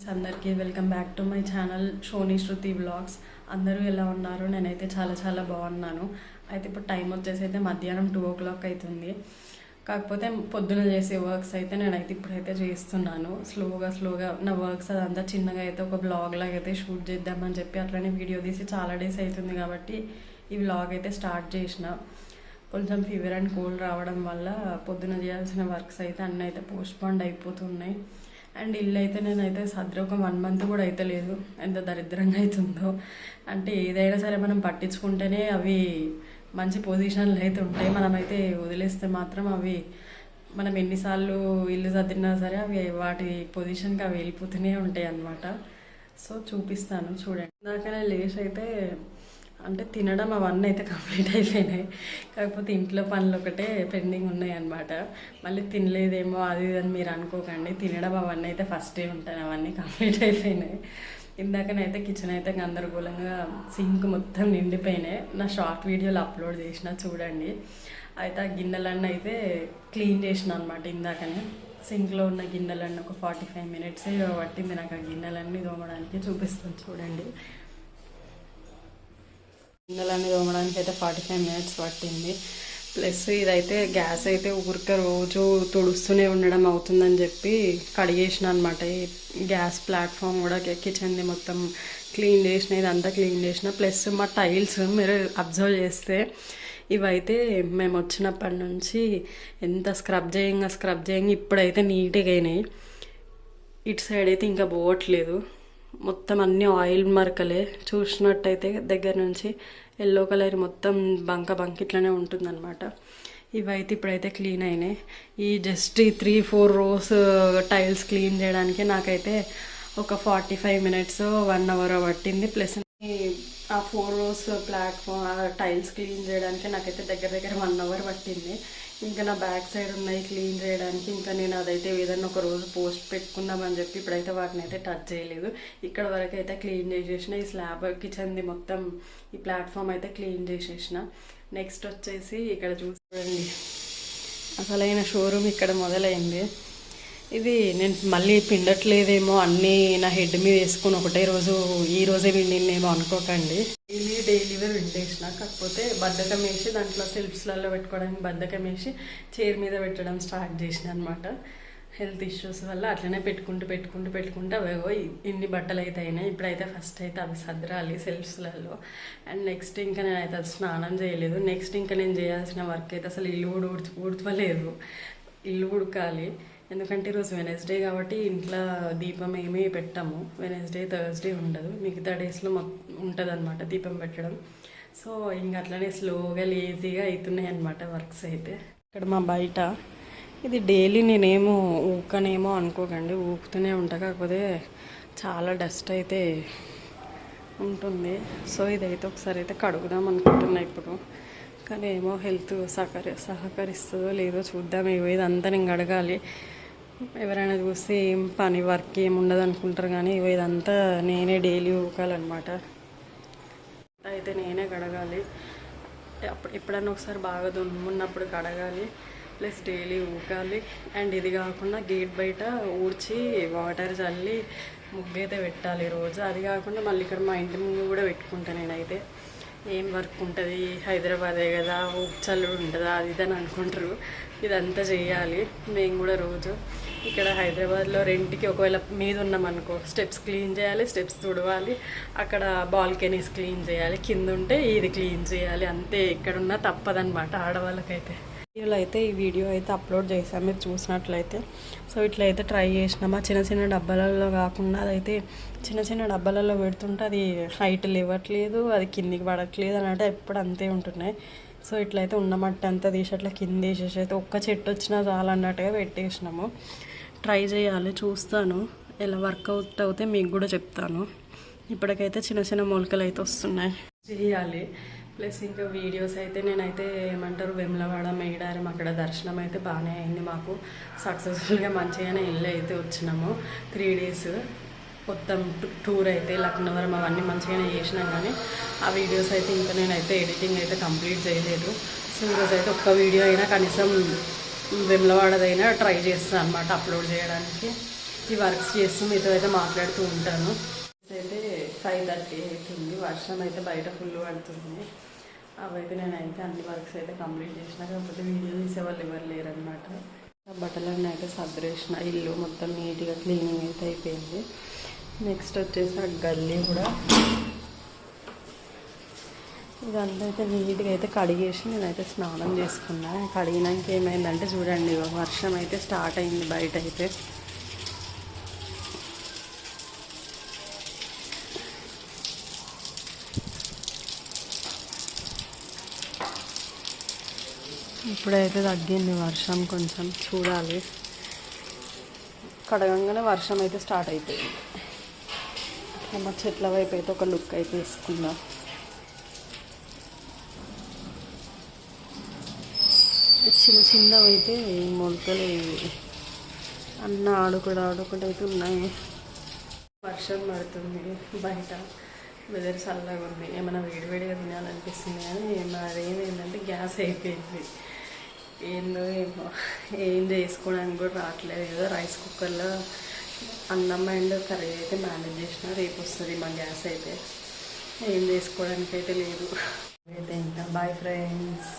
అందరికీ welcome back to my channel Shoni Shruti blogs అందరూ ఎలా ఉన్నారు? నేనైతే చాలా చాలా బాగున్నాను. అయితే ఇప్పుడు టైం వచ్చేసి అయితే మధ్యాహ్నం టూ ఓ క్లాక్ అవుతుంది కాకపోతే పొద్దున చేసే వర్క్స్ అయితే నేనైతే ఇప్పుడైతే చేస్తున్నాను. స్లోగా స్లోగా నా వర్క్స్ అదంతా చిన్నగా అయితే ఒక బ్లాగ్ లాగా అయితే షూట్ చేద్దామని చెప్పి అట్లనే వీడియో తీసి చాలా డేస్ అవుతుంది కాబట్టి ఈ వ్లాగ్ అయితే స్టార్ట్ చేసిన. కొంచెం ఫీవర్ అండ్ కోల్డ్ రావడం వల్ల పొద్దున చేయాల్సిన వర్క్స్ అయితే అన్నీ అయితే పోస్ట్పాండ్ అయిపోతున్నాయి. అండ్ ఇల్లు అయితే నేనైతే సర్ది ఒక వన్ మంత్ కూడా అయితే లేదు. ఎంత దరిద్రంగా అవుతుందో అంటే ఏదైనా సరే మనం పట్టించుకుంటేనే అవి మంచి పొజిషన్లు అయితే ఉంటాయి. మనమైతే వదిలేస్తే మాత్రం అవి మనం ఎన్నిసార్లు ఇల్లు సర్దినా సరే అవి వాటి పొజిషన్కి అవి వెళ్ళిపోతూనే ఉంటాయి అన్నమాట సో చూపిస్తాను చూడండి. ఇందాకనే లేచి అయితే అంటే తినడం అవన్నీ అయితే కంప్లీట్ అయిపోయినాయి. కాకపోతే ఇంట్లో పనులు ఒకటే పెండింగ్ ఉన్నాయి అనమాట మళ్ళీ తినలేదేమో అది ఇది అని మీరు అనుకోకండి. తినడం అవన్నీ అయితే ఫస్టే ఉంటాయి. అవన్నీ కంప్లీట్ అయిపోయినాయి. ఇందాకనైతే కిచెన్ అయితే గందరగోళంగా సింక్ మొత్తం నిండిపోయినాయి. నా షార్ట్ వీడియోలు అప్లోడ్ చేసిన చూడండి. అయితే ఆ గిన్నెలన్నీ అయితే క్లీన్ చేసిన అనమాట ఇందాకనే సింక్లో ఉన్న గిన్నెలన్నీ ఒక ఫార్టీ ఫైవ్ మినిట్స్ పట్టింది నాకు ఆ గిన్నెలన్నీ తోమడానికి. చూపిస్తాను చూడండి. గిన్నెలన్నీ తోమడానికి అయితే ఫార్టీ ఫైవ్ మినిట్స్ పట్టింది. ప్లస్ ఇదైతే గ్యాస్ అయితే ఊరికే రోజు తుడుస్తూనే ఉండడం అవుతుందని చెప్పి కడిగేసిన అనమాట ఈ గ్యాస్ ప్లాట్ఫామ్ కూడా కిచెన్ది మొత్తం. క్లీన్ చేసిన ఇదంతా క్లీన్ చేసిన. ప్లస్ మా టైల్స్ మీరు అబ్జర్వ్ చేస్తే ఇవైతే మేము వచ్చినప్పటి నుంచి ఎంత స్క్రబ్ చేయంగా స్క్రబ్ చేయంగా ఇప్పుడైతే నీట్గా అయినాయి. ఇటు సైడ్ అయితే ఇంకా పోవట్లేదు. మొత్తం అన్ని ఆయిల్ మరకలే. చూసినట్టయితే దగ్గర నుంచి ఎల్లో కలర్ మొత్తం బంక బంక ఇట్లనే ఉంటుందన్నమాట. ఇవైతే ఇప్పుడైతే క్లీన్ అయినాయి. ఈ జస్ట్ ఈ three four rows tiles clean చేయడానికి నాకైతే ఒక forty five minutes one hour పట్టింది. ప్లస్ ఆ four rows platform tiles clean చేయడానికి నాకైతే దగ్గర దగ్గర వన్ అవర్ పట్టింది. ఇంకా నా బ్యాక్ సైడ్ ఉన్నాయి క్లీన్ చేయడానికి. ఇంకా నేను అదైతే ఏదైనా ఒక రోజు పోస్ట్ పెట్టుకుందామని చెప్పి ఇప్పుడైతే వాటిని అయితే టచ్ చేయలేదు. ఇక్కడ వరకు అయితే క్లీన్ చేసేసిన. ఈ స్లాబ్ కిచెన్ది మొత్తం ఈ ప్లాట్ఫామ్ అయితే క్లీన్ చేసేసిన. నెక్స్ట్ వచ్చేసి ఇక్కడ చూసుకోండి అసలైన షోరూమ్ ఇక్కడ మొదలైంది. ఇది నేను మళ్ళీ పిండట్లేదేమో అన్నీ నా హెడ్ మీద వేసుకుని ఒకటే రోజు ఈ రోజే పిండినేమో అనుకోకండి డైలీ డైలీవే పిండేసిన కాకపోతే బద్ధకం వేసి దాంట్లో సెల్ఫ్స్లలో పెట్టుకోవడానికి బద్ధకం వేసి చైర్ మీద పెట్టడం స్టార్ట్ చేసిన అనమాట హెల్త్ ఇష్యూస్ వల్ల అట్లనే పెట్టుకుంటూ పెట్టుకుంటూ పెట్టుకుంటూ అవేవో ఇన్ని బట్టలు అయితే అయినాయి ఇప్పుడైతే ఫస్ట్ అయితే అవి సదరాలి సెల్ఫ్స్లలో అండ్ నెక్స్ట్ ఇంకా నేనైతే అది స్నానం చేయలేదు నెక్స్ట్ ఇంకా నేను చేయాల్సిన వర్క్ అయితే అసలు ఇల్లు కూడా ఊడ్చు ఊడ్చలేదు ఇల్లు ఉడకాలి ఎందుకంటే ఈరోజు వెనస్డే కాబట్టి ఇంట్లో దీపం ఏమీ పెట్టాము. వెనస్డే థర్స్డే ఉండదు. మిగతా డేస్లో ఉంటుంది అనమాట దీపం పెట్టడం. సో ఇంక అట్లనే స్లోగా లేజీగా అవుతున్నాయి అనమాట వర్క్స్ అయితే. ఇక్కడ మా బయట ఇది డైలీ నేనేమో ఊకనేమో అనుకోకండి. ఊపుతూనే ఉంటా. కాకపోతే చాలా డస్ట్ అయితే ఉంటుంది. సో ఇదైతే ఒకసారి అయితే కడుగుదాం అనుకుంటున్నా ఇప్పుడు. కానీ ఏమో హెల్త్ సహకరి సహకరిస్తుందో లేదో చూద్దాం. ఏవో ఇదంతా నేను అడగాలి. ఎవరైనా చూస్తే ఏం పని వర్క్ ఏమి ఉండదు అనుకుంటారు కానీ ఇగో ఇదంతా నేనే డైలీ ఊకాలన్నమాట అయితే నేనే కడగాలి అప్పుడు ఎప్పుడన్నా ఒకసారి బాగా దుమ్మున్నప్పుడు కడగాలి ప్లస్ డైలీ ఊకాలి. అండ్ ఇది కాకుండా గేట్ బయట ఊడ్చి వాటర్ చల్లి ముగ్గు అయితే పెట్టాలి రోజు. అది కాకుండా మళ్ళీ ఇక్కడ మా ఇంటి ముందు కూడా పెట్టుకుంటాను నేనైతే. ఏం వర్క్ ఉంటుంది? హైదరాబాదే కదా చల్లుడు ఉంటుందా? అది ఇది అని అనుకుంటారు. ఇదంతా చేయాలి. మేము కూడా రోజు ఇక్కడ హైదరాబాద్లో రెంట్కి ఒకవేళ మీద ఉన్నామనుకో స్టెప్స్ క్లీన్ చేయాలి స్టెప్స్ తుడవాలి. అక్కడ బాల్కనీస్ క్లీన్ చేయాలి. కింద ఉంటే ఇది క్లీన్ చేయాలి. అంతే. ఎక్కడున్నా తప్పదనమాట ఆడవాళ్ళకైతే. వీడియోలో అయితే ఈ వీడియో అయితే అప్లోడ్ చేశాను మీరు చూసినట్లయితే. సో ఇట్లయితే ట్రై చేసినామా చిన్న చిన్న డబ్బాలలో కాకుండా అదైతే చిన్న చిన్న డబ్బాలలో పెడుతుంటే అది హైట్ లేవట్లేదు అది కిందికి పడట్లేదు అన్నట్టు ఎప్పుడు అంతే ఉంటున్నాయి. సో ఇట్లయితే ఉన్న మట్టి అంతా తీసి అట్లా కింద వేసేసి అయితే ఒక్క చెట్టు వచ్చినా చాలన్నట్టుగా పెట్టేసినాము. ట్రై చేయాలి చూస్తాను. ఎలా వర్కౌట్ అవుతే మీకు కూడా చెప్తాను. ఇప్పటికైతే చిన్న చిన్న మొలకలు అయితే వస్తున్నాయి. చేయాలి. ప్లస్ ఇంకా వీడియోస్ అయితే నేనైతే ఏమంటారు వెమ్లవాడ మేడారం అక్కడ దర్శనం అయితే బాగానే అయింది మాకు. సక్సెస్ఫుల్గా మంచిగానే ఇల్లు అయితే వచ్చినాము. త్రీ డేస్ మొత్తం టూర్ అయితే లక్నవరం అవన్నీ మంచిగానే చేసినాం కానీ ఆ వీడియోస్ అయితే ఇంకా నేనైతే ఎడిటింగ్ అయితే కంప్లీట్ చేయలేదు. సో ఈరోజు అయితే ఒక్క వీడియో అయినా కనీసం వెమ్లవాడదైనా ట్రై చేస్తాను అనమాట అప్లోడ్ చేయడానికి. ఈ వర్క్స్ చేస్తూ మీతో అయితే మాట్లాడుతూ ఉంటాను. ఫైవ్ థర్టీ అవుతుంది. వర్షం అయితే బయట ఫుల్ పడుతుంది. అవైతే నేనైతే అన్ని వర్క్స్ అయితే కంప్లీట్ చేసిన. కాకపోతే వీడియో తీసేవాళ్ళు ఎవరు లేరనమాట బట్టలన్నీ అయితే సర్దేసిన. ఇల్లు మొత్తం నీట్గా క్లీనింగ్ అయితే అయిపోయింది. నెక్స్ట్ వచ్చేసి ఆ గల్లీ కూడా. ఇదంతా అయితే నీట్గా అయితే కడిగేసి నేనైతే స్నానం చేసుకున్నా. కడిగినాక ఏమైందంటే చూడండి వర్షం అయితే స్టార్ట్ అయింది బయట అయితే ఇప్పుడైతే తగ్గింది వర్షం కొంచెం. చూడాలి. కడగంగానే వర్షం అయితే స్టార్ట్ అయిపోయింది. మా చెట్ల వైపు అయితే ఒక లుక్ అయితే వేసుకుందాం చిన్న చిన్నవి అయితే మొలకలు అన్న ఆడుకుంటూ ఆడుకుంటూ అయితే ఉన్నాయి. వర్షం పడుతుంది. బయట వెదర్ చల్లగా ఉంది. ఏమైనా వేడివేడిగా తినాలనిపిస్తుంది కానీ మరి గ్యాస్ అయిపోయింది. ఏందో ఏమో. ఏం చేసుకోవడానికి కూడా రావట్లేదు. ఏదో రైస్ కుక్కర్లో అన్నం అండ్ కర్రీ అయితే మేనేజ్ చేసిన రేపు వస్తుంది మా గ్యాస్ అయితే. ఏం చేసుకోవడానికి అయితే లేదు. అయితే ఇంకా బాయ్ ఫ్రెండ్స్